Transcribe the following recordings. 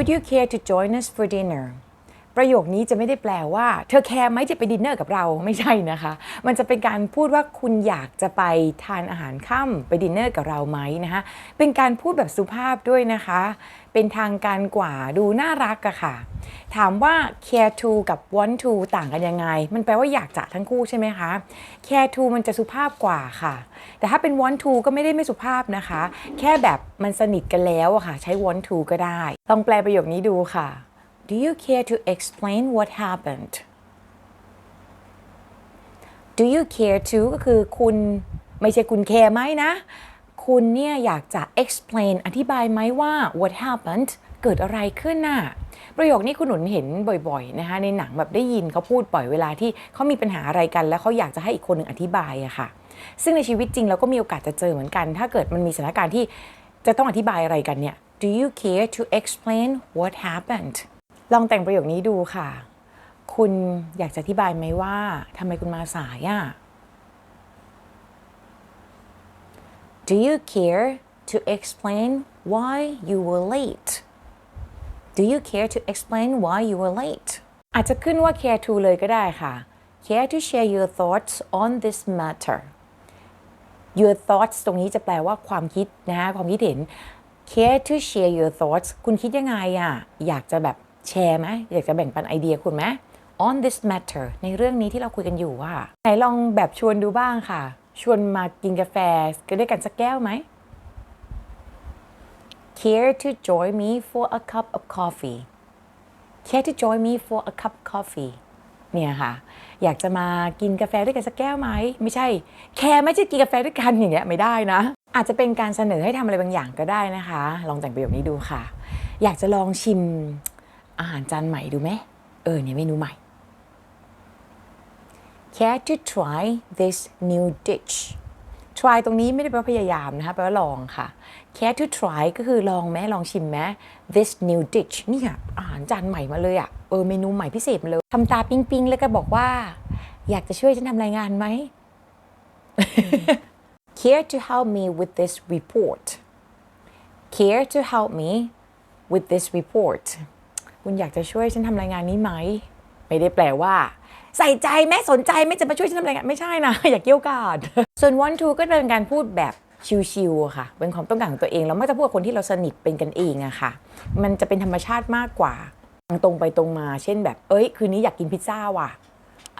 Would you care to join us for dinner ประโยคนี้จะไม่ได้แปลว่า เธอแคร์ไหมจะไปดินเนอร์กับเราไม่ใช่นะคะ มันจะเป็นการพูดว่าคุณอยากจะไปทานอาหารค่ำไปดินเนอร์กับเราไหมนะคะเป็นการพูดแบบสุภาพด้วยนะคะ เป็นทางการกว่าดูน่ารักอะค่ะ ถามว่า care to กับ want to ต่างกันยังไง มันแปลว่าอยากจะทั้งคู่ใช่ไหมคะ care to มันจะสุภาพกว่าค่ะ แต่ถ้าเป็น want to ก็ไม่ได้ไม่สุภาพนะคะ แค่แบบมันสนิทกันแล้วอะค่ะ ใช้ want to ก็ได้ ลองแปลประโยคนี้ดูค่ะ Do you care to explain what happened Do you care to ก็คือคุณไม่ใช่คุณแคร์ไหมนะ คุณเนี่ยอยากจะ explain อธิบายไหมว่า what happened เกิดอะไรขึ้นน่ะ ประโยคนี้คุณหนุนเห็นบ่อยๆนะคะในหนังแบบได้ยินเขาพูดบ่อยเวลาที่เขามีปัญหาอะไรกัน แล้วเขาอยากจะให้อีกคนหนึ่งอธิบายอะค่ะ ซึ่งในชีวิตจริงเราก็มีโอกาสจะเจอเหมือนกัน ถ้าเกิดมันมีสถานการณ์ที่จะต้องอธิบายอะไรกันเนี่ย Do you care to explain what happened ลองแต่งประโยคนี้ดูค่ะ คุณอยากจะอธิบายไหมว่าทำไมคุณมาสายอะ Do you care to explain why you were late? Do you care to explain why you were late? อาจจะขึ้นว่า care to เลยก็ได้ค่ะ Care to share your thoughts on this matter Your thoughts ตรงนี้จะแปลว่าความคิดนะคะความคิดเห็น Care to share your thoughts คุณคิดยังไงอะ อยากจะแบบ แชร์ไหมอยากจะแบ่งปันไอเดียคุณไหม on this matter ในเรื่องนี้ที่เราคุยกันอยู่ว่าไหนลองแบบชวนดูบ้างค่ะ ชวนมากินกาแฟกันด้วยกันสักแก้วไหม Care to join me for a cup of coffee Care to join me for a cup of coffee เนี่ยค่ะ อยากจะมากินกาแฟด้วยกันสักแก้วไหม ไม่ใช่ แคร์ไม่ใช่กินกาแฟด้วยกันอย่างเงี้ยไม่ได้นะ อาจจะเป็นการเสนอให้ทำอะไรบางอย่างก็ได้นะคะ ลองแต่งประโยคนี้ดูค่ะ อยากจะลองชิม อาหารจานใหม่ดูไหม เออเนี่ยเมนูใหม่ Care to try this new dish try ตรงนี้ไม่ได้แปลว่าพยายามนะคะแปลว่าลองค่ะ care to try ก็คือลองไหมลองชิมไหม this new dish เนี่ยอาหารจานใหม่มาเลยอะ่ะเออเมนูใหม่พิเศษมาเลยทำตาปิ๊งปิงๆแล้วก็บอกว่า อยากจะช่วยฉันทำรายงานไหม care to help me with this report care to help me with this report คุณอยากจะช่วยฉันทำรายงานนี้ไหม ไม่ได้แปลว่า ใส่ใจแม่สนใจไม่จะมาช่วยฉันทำรายงานไม่ใช่นะ อย่าเกี่ยวกาด ส่วน one two ก็เป็นการพูดแบบชิวๆค่ะ เป็นความต้องการของตัวเองเราไม่จะพูดกับคนที่เราสนิทเป็นกันเองอะค่ะ มันจะเป็นธรรมชาติมากกว่า ตรงไปตรงมา เช่นแบบ เอ้ย คืนนี้อยากกินพิซซ่าว่ะ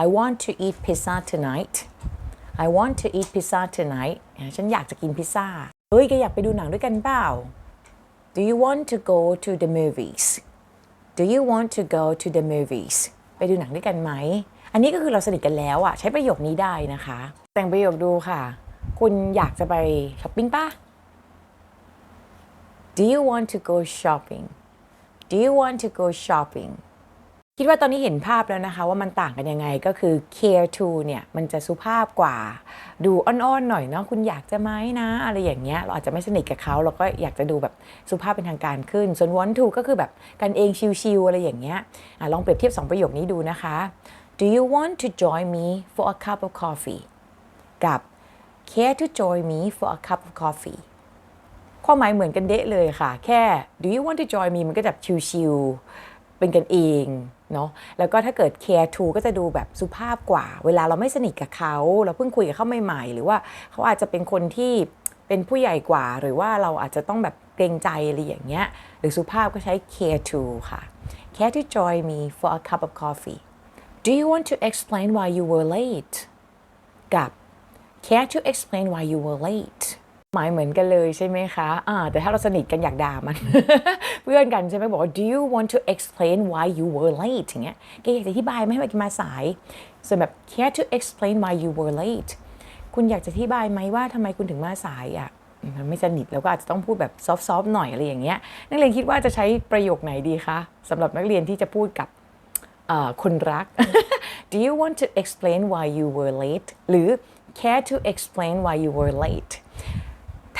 I want to eat pizza tonight I want to eat pizza tonight ฉันอยากจะกินพิซซ่า เฮ้ยแกอยากไปดูหนังด้วยกันเปล่า Do you want to go to the movies Do you want to go to the movies ไปดูหนังด้วยกันไหม อันนี้ก็คือเราสนิทกันแล้วอะใช้ประโยคนี้ได้นะคะ แต่งประโยคดูค่ะ คุณอยากจะไปช้อปปิ้งป่ะ Do you want to go shopping Do you want to go shopping คิดว่าตอนนี้เห็นภาพแล้วนะคะ ว่ามันต่างกันยังไงก็คือ care to เนี่ยมันจะสุภาพกว่า ดูอ้อนๆหน่อยเนาะคุณอยากจะไหมนะ อะไรอย่างเงี้ยเราอาจจะไม่สนิทกับเขาเราก็อยากจะดูแบบสุภาพเป็นทางการขึ้น ส่วน want to ก็คือแบบกันเองชิวๆอะไรอย่างเงี้ยอลองเปรียบเทียบ 2 ประโยคนี้ดูนะคะ Do you want to join me for a cup of coffee กับ care to join me for a cup of coffee ความหมายเหมือนกันเดะเลยค่ะ แค่ do you want to join me มันก็จะชิวๆ เป็นกันเองเนาะแล้วก็ถ้าเกิด care to ก็จะดูแบบสุภาพกว่า เวลาเราไม่สนิทกับเขา เราเพิ่งคุยกับเขาใหม่ๆ หรือว่าเขาอาจจะเป็นคนที่เป็นผู้ใหญ่กว่า หรือว่าเราอาจจะต้องแบบเกรงใจอะไรอย่างเงี้ยหรือสุภาพก็ใช้ care to ค่ะ care to join me for a cup of coffee Do you want to explain why you were late กับ Care to explain why you were late หมายเหมือนกันเลยใช่ไหมคะอ่าแต่ถ้าเราสนิทกันอยากด่ามัน เพื่อนกันใช่ไหมบอกว่า Do you want to explain why you were late อย่างเงี้ยแกอยากจะอธิบายไหมให้มาสาย ส่วนแบบ Care to explain why you were late คุณอยากจะอธิบายไหมว่าทำไมคุณถึงมาสายอะมันไม่สนิทแล้วก็อาจจะต้องพูดแบบซอฟๆหน่อยอะไรอย่างเงี้ยนักเรียนคิดว่าจะใช้ประโยคไหนดีคะสำหรับนักเรียนที่จะพูดกับคนรัก Do you want to explain why you were late หรือ care to explain why you were late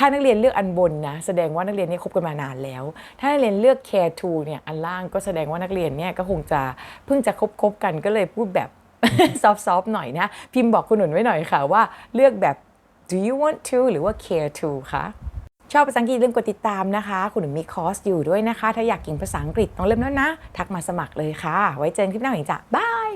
ถ้านักเรียนเลือกอันบนนะแสดงว่านักเรียนนี่คบกันมานานแล้ว ถ้านักเรียนเลือก care to เนี่ยอันล่างก็แสดงว่านักเรียนเนี่ยก็คงจะเพิ่งจะคบคบกันก็เลยพูดแบบซอฟๆหน่อยนะ พิมพ์บอกคุณหนุนไว้หน่อยค่ะว่าเลือกแบบ do you want to หรือว่า care to คะชอบภาษาอังกฤษอย่าลืมกดติดตามนะคะ คุณหนูมีคอร์สอยู่ด้วยนะคะ ถ้าอยากเก่งภาษาอังกฤษต้องเริ่มแล้วนะ ทักมาสมัครเลยค่ะ ไว้เจอกันคลิปหน้าหนิงจ้ะบาย